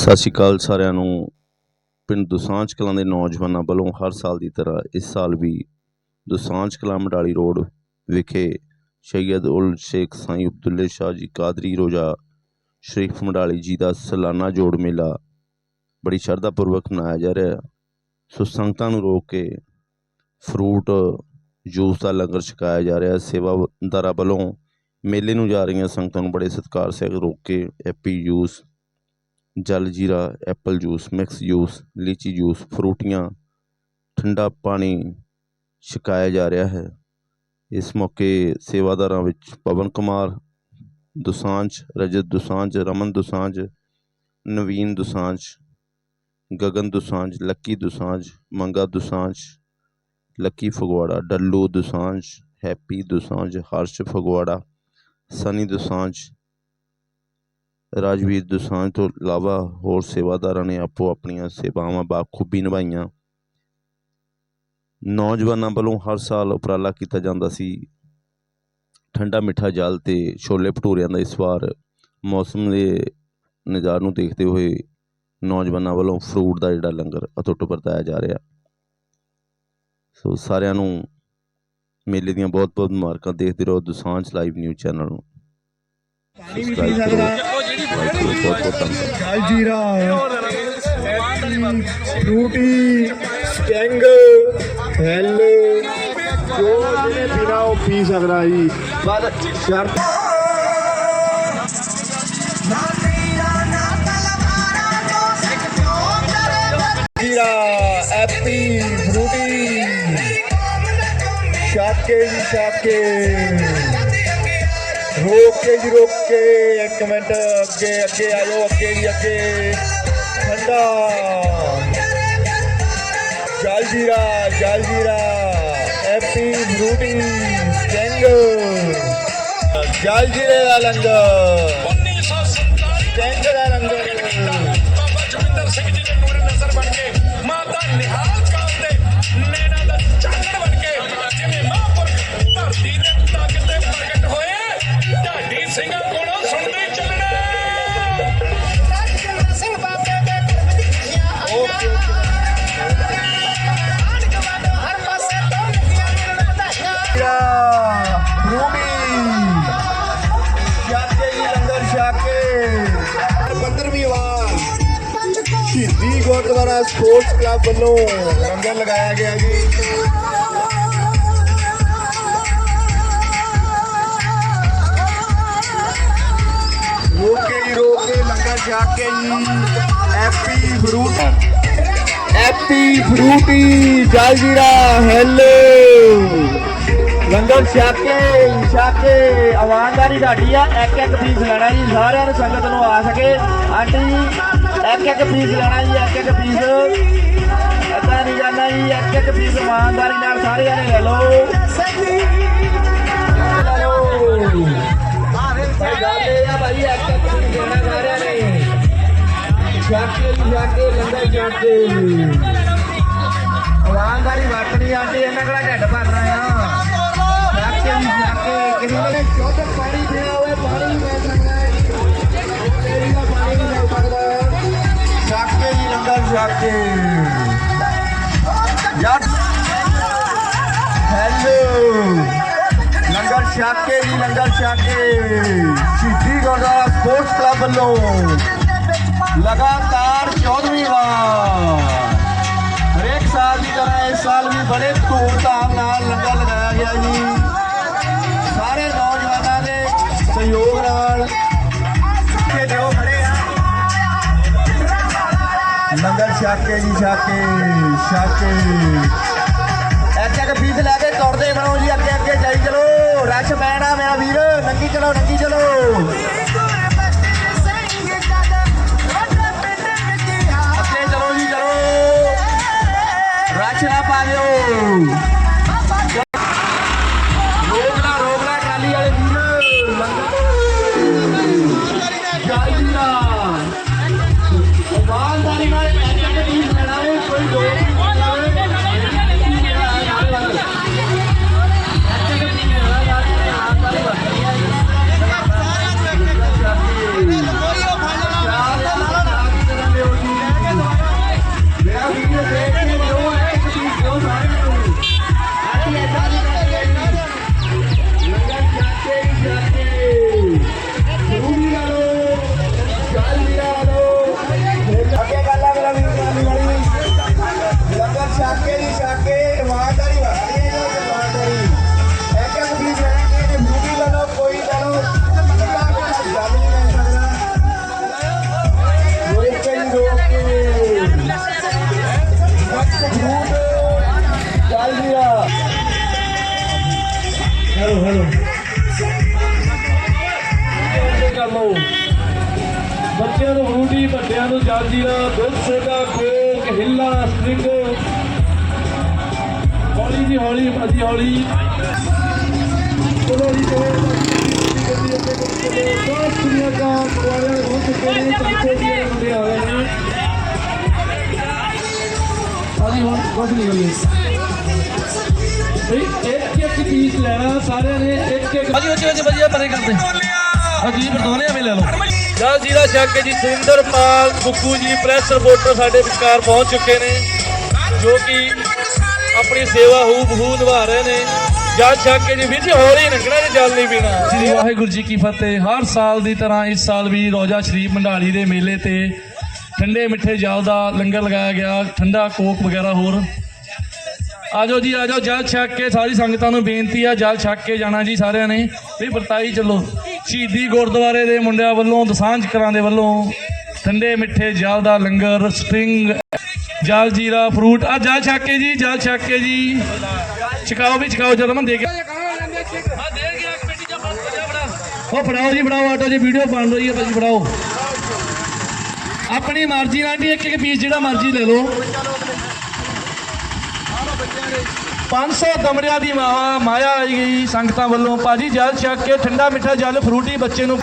ਸਤਿ ਸ਼੍ਰੀ ਅਕਾਲ ਸਾਰਿਆਂ ਨੂੰ। ਪਿੰਡ ਦੁਸਾਂਝ ਕਲਾਂ ਦੇ ਨੌਜਵਾਨਾਂ ਵੱਲੋਂ ਹਰ ਸਾਲ ਦੀ ਤਰ੍ਹਾਂ ਇਸ ਸਾਲ ਵੀ ਦੁਸਾਂਝ ਕਲਾਂ ਮਡਾਲੀ ਰੋਡ ਵਿਖੇ ਸੈਯਦ ਉਲ ਸ਼ੇਖ ਸਾਈਂ ਅਬਦੁੱਲੇ ਸ਼ਾਹ ਜੀ ਕਾਦਰੀ ਰੋਜ਼ਾ ਸ਼ਰੀਫ ਮਡਾਲੀ ਜੀ ਦਾ ਸਾਲਾਨਾ ਜੋੜ ਮੇਲਾ ਬੜੀ ਸ਼ਰਧਾ ਪੂਰਵਕ ਮਨਾਇਆ ਜਾ ਰਿਹਾ ਸੋ ਸੰਗਤਾਂ ਨੂੰ ਰੋਕ ਕੇ ਫਰੂਟ, ਜੂਸ ਦਾ ਲੰਗਰ ਛਕਾਇਆ ਜਾ ਰਿਹਾ ਸੇਵਾਦਾਰਾਂ ਵੱਲੋਂ ਮੇਲੇ ਨੂੰ ਜਾ ਰਹੀਆਂ ਸੰਗਤਾਂ ਨੂੰ ਬੜੇ ਸਤਿਕਾਰ ਸਹਿਤ ਰੋਕ ਕੇ ਐਪੀ ਜੂਸ ਜਲ ਜੀਰਾ, apple juice, mix juice, lychee juice, ਫਰੂਟੀਆਂ, ਠੰਡਾ ਪਾਣੀ ਛਕਾਇਆ ਜਾ ਰਿਹਾ ਹੈ। ਇਸ ਮੌਕੇ ਸੇਵਾਦਾਰਾਂ ਵਿੱਚ ਪਵਨ ਕੁਮਾਰ ਦੁਸਾਂਝ, ਰਜਤ ਦੁਸਾਂਝ, ਰਮਨ ਦੁਸਾਂਝ, ਨਵੀਨ ਦੁਸਾਂਝ, ਗਗਨ ਦੁਸਾਂਝ, ਲੱਕੀ ਦੁਸਾਂਝ, ਮੰਗਾ ਦੁਸਾਂਝ, ਲੱਕੀ ਫਗਵਾੜਾ, ਡੱਲੂ ਦੁਸਾਂਝ, ਹੈਪੀ ਦੁਸਾਂਝ, ਹਰਸ਼ ਫਗਵਾੜਾ, ਸਨੀ ਦੁਸਾਂਝ ਰਾਜਵੀਰ ਦੁਸਾਂਝ ਤੋਂ ਇਲਾਵਾ ਹੋਰ ਸੇਵਾਦਾਰਾਂ ਨੇ ਆਪੋ ਆਪਣੀਆਂ ਸੇਵਾਵਾਂ ਬਾਖੂਬੀ ਨਿਭਾਈਆਂ। ਨੌਜਵਾਨਾਂ ਵੱਲੋਂ ਹਰ ਸਾਲ ਉਪਰਾਲਾ ਕੀਤਾ ਜਾਂਦਾ ਸੀ। ਠੰਡਾ ਮਿੱਠਾ ਜਲ ਤੇ ਛੋਲੇ ਭਟੂਰਿਆਂ ਦਾ ਇਸ ਵਾਰ ਮੌਸਮ ਦੇ ਨਜ਼ਾਰ ਨੂੰ ਦੇਖਦੇ ਹੋਏ ਨੌਜਵਾਨਾਂ ਵੱਲੋਂ ਫਰੂਟ ਦਾ ਜਿਹੜਾ ਲੰਗਰ ਅਟੁੱਟ ਵਰਤਾਇਆ ਜਾ ਰਿਹਾ। ਸੋ ਸਾਰਿਆਂ ਨੂੰ ਮੇਲੇ ਦੀਆਂ ਬਹੁਤ ਬਹੁਤ ਮੁਬਾਰਕਾਂ। ਦੇਖਦੇ ਰਹੋ ਦੁਸਾਂਝ ਲਾਈਵ ਨਿਊਜ਼ ਚੈਨਲ ਨੂੰ। ਪਾਣੀ ਵੀ ਪੀ ਸਕਦਾ। ਕਰੋ ਲਾਈਕ ਕਰੋ ਬਹੁਤ ਬਹੁਤ ਧੰਨਵਾਦ ਜਲ ਜੀਰਾ ਫਰੂਟੀ ਸਟੈਂਗ ਹੈਲ ਜੋ ਜਿਹਨੇ ਪੀਣਾ ਉਹ ਪੀ ਸਕਦਾ ਜੀ ਬਸ ਸ਼ਰਤ ਰੋਕ ਕੇ ਜੀ, ਰੋਕ। ਕੇ ਇੱਕ ਮਿੰਟ, ਅੱਗੇ ਅੱਗੇ ਆਇਓ, ਅੱਗੇ ਜੀ, ਅੱਗੇ। ਠੰਡਾ। ਜਲ ਜੀਰਾ ਜਲ ਜੀਰਾ। ਐਪੀ ਫਰੂਟੀ ਸਟੈਂਗ ਜਲ ਦਾ ਲੰਗਰ। ਗੁਰਦੁਆਰਾ ਸਪੋਰਟਸ ਕਲੱਬ ਵੱਲੋਂ ਲੰਗਰ ਲਗਾਇਆ ਗਿਆ ਜੀ। ਰੋਕੇ ਜੀ ਰੋਕੇ ਲੰਗਰ ਛਕ ਕੇ ਐਪੀ ਫਰੂਟ ਐਪੀ ਫਰੂਟੀ ਜਲ ਹੈਲੋ। ਲੰਗਰ ਛਾਕੇ ਛਾਕੇ ਛਕ ਕੇ ਸਾਡੀ ਆ ਇੱਕ ਇੱਕ ਪੀਸ ਲੈਣਾ ਜੀ, ਸਾਰਿਆਂ ਨੂੰ ਸੰਗਤ ਨੂੰ ਆ ਸਕੇ। ਆਂਟੀ ਇੱਕ ਇੱਕ ਪੀਸ ਲੈਣਾ ਜੀ, ਇੱਕ ਇੱਕ ਪੀਸ ਏਦਾਂ ਨਹੀਂ ਜਾਣਾ ਜੀ, ਇੱਕ ਇੱਕ ਪੀਸ ਇਮਾਨਦਾਰੀ ਨਾਲ ਸਾਰੇ ਜਣੇ ਲੈ ਲਓ। ਇਮਾਨਦਾਰੀ ਵਰਤਣੀ ਆਂਟੀ ਇਹਨਾਂ ਕਿਹੜਾ ਢਿੱਡ ਭਰਨਾ ਆ। ਛਾਕੇ ਜੀ ਕਿਸੇ ਨੇ ਸ਼ੁੱਧ ਪਾਣੀ ਪੀਣਾ ਹੋਵੇ ਪਾਣੀ ਵੀ ਮਿਲ ਤੇਰੀ ਦਾ ਪਾਣੀ ਛਾਕੇ ਜੀ ਲੰਗਰ ਛਾਕੇ ਯਾਰ ਹੈਲੋ ਲੰਗਰ ਛਾਕੇ ਜੀ ਲੰਗਰ ਛਾਕੇ ਸ਼ਹੀਦੀ ਗੁਰਦੁਆਰਾ ਸਪੋਰਟਸ ਕਲੱਬ ਵੱਲੋਂ ਲਗਾਤਾਰ 14ਵੀਂ ਵਾਰ ਹਰੇਕ ਸਾਲ ਦੀ ਤਰ੍ਹਾਂ ਇਸ ਸਾਲ ਵੀ ਬੜੇ ਧੂਮਧਾਮ ਛਾਕੇ ਜੀ ਛਾਕੇ ਛਾਕੇ ਇੱਕ ਇੱਕ ਪੀਸ ਲੈ ਕੇ ਤੁਰਦੇ ਬਣੋ ਜੀ, ਅੱਗੇ ਅੱਗੇ ਜਾਈ ਚਲੋ। ਰਸ਼ ਪੈਣਾ ਮੇਰਾ ਵੀਰ, ਨੰਗੀ ਚਲੋ ਨੰਗੀ ਚਲੋ। ਅੱਗੇ ਚਲੋ ਜੀ, ਚਲੋ। ਰਸ਼ ਨਾ ਪਾ ਦਿਓ। ਬੱਚਿਆਂ ਨੂੰ ਫਰੂਟੀ ਵੱਡਿਆਂ ਨੂੰ ਜਾਜੀਰਾ ਦੁੱਧ ਸੋਡਾ ਕੋਕ ਹਿੱਲਾ, ਸਟ੍ਰਿੰਗ। ਹੌਲੀ ਜੀ ਹੌਲੀ, ਭਾਜੀ ਹੌਲੀ। ਚਲੋ ਜੀ ਚਲੋ ਬਹੁਤ ਸੁਣਿਆ ਦਾ ਕੁਆਰੇ ਹੋ ਚੁੱਕੇ ਨੇ। ਪੰਚੇ ਦੀ ਮੁੰਡੇ ਆਏ ਨੇ ਭਾਜੀ, ਹੁਣ ਕੁਝ ਨਹੀਂ ਕਰੀਏ ਬਈ ਇੱਕ ਇੱਕ ਪੀਸ ਲੈਣਾ, ਸਾਰਿਆਂ ਨੇ ਇੱਕ ਇੱਕ ਭਾਜੀ ਉੱਚੇ ਉੱਚੇ ਵਧੀਆ ਪਰੇ ਕਰਦੇ। ਹਾਂਜੀ ਬਰਦੋਨੇ ਐਵੇਂ ਲੈ ਲਓ। ਜਲ ਜੀਰਾ ਛੱਕ ਕੇ ਜੀ ਸੁਰਿੰਦਰਪਾਲ ਬੁੱਕੂ ਜੀ ਪ੍ਰੈਸ ਰਿਪੋਰਟਰ ਸਾਡੇ ਵਿਚਕਾਰ ਪਹੁੰਚ ਚੁੱਕੇ ਨੇ ਜੋ ਕਿ ਆਪਣੀ ਸੇਵਾ ਹੂ ਬਹੂ ਨਿਭਾ ਰਹੇ ਨੇ। ਜਲ ਛੱਕ ਕੇ ਜੀ ਵੀਰ ਜੀ ਹੌਲੀ ਲੰਘਣਾ ਜੀ ਜਲ ਨਹੀਂ ਪੀਣਾ। ਸ੍ਰੀ ਵਾਹਿਗੁਰੂ ਜੀ ਕੀ ਫਤਿਹ। ਹਰ ਸਾਲ ਦੀ ਤਰ੍ਹਾਂ ਇਸ ਸਾਲ ਵੀ ਰੋਜ਼ਾ ਸ਼ਰੀਫ ਮੰਡਾਲੀ ਦੇ ਮੇਲੇ ਤੇ ਠੰਡੇ ਮਿੱਠੇ ਜਲ ਦਾ ਲੰਗਰ ਲਗਾਇਆ ਗਿਆ ਠੰਡਾ ਕੋਕ ਵਗੈਰਾ ਹੋਰ। ਆਜੋ ਜੀ, ਆਜੋ, ਜਲ ਛੱਕ ਕੇ ਸਾਰੀ ਸੰਗਤਾਂ ਨੂੰ ਬੇਨਤੀ ਆ, ਜਲ ਛੱਕ ਕੇ ਜਾਣਾ ਜੀ ਸਾਰਿਆਂ ਨੇ। ਵੀ ਵਰਤਾਈ ਚੱਲੋ। ਸ਼ਹੀਦੀ ਗੁਰਦੁਆਰੇ ਦੇ ਮੁੰਡਿਆਂ ਵੱਲੋਂ, ਦਸਾਂਝ ਕਰਾਂ ਦੇ ਵੱਲੋਂ, ਠੰਡੇ ਮਿੱਠੇ ਜਲ ਦਾ ਲੰਗਰ, ਸਟ੍ਰਿੰਗ, ਜਲ ਜੀਰਾ, ਫਰੂਟ। ਆ ਜਲ ਛੱਕ ਕੇ ਜੀ, ਜਲ ਛੱਕ ਕੇ ਜੀ। ਛਕਾਓ ਵੀ, ਛਕਾਓ ਜਦੋਂ ਮੈਂ ਦੇ ਗਿਆ ਉਹ ਫੜਾਓ ਜੀ, ਫੜਾਓ ਆਟੋ ਜੀ, ਵੀਡੀਓ ਬਣ ਰਹੀ ਹੈ ਭਾਜੀ, ਫੜਾਓ। ਆਪਣੀ ਮਰਜ਼ੀ ਨਾਲ ਜੀ ਇੱਕ ਇੱਕ ਪੀਸ ਜਿਹੜਾ ਮਰਜ਼ੀ ਲੈ ਲਓ। 500 ਕਮਰਿਆਂ ਦੀ ਮਾਵਾ ਮਾਇਆ ਆਈ ਗਈ। ਸੰਗਤਾਂ ਵੱਲੋਂ ਭਾਜੀ ਜਲ ਛੱਕ ਕੇ ਠੰਡਾ ਮਿੱਠਾ ਜਲ ਫਰੂਟੀ ਬੱਚੇ ਨੂੰ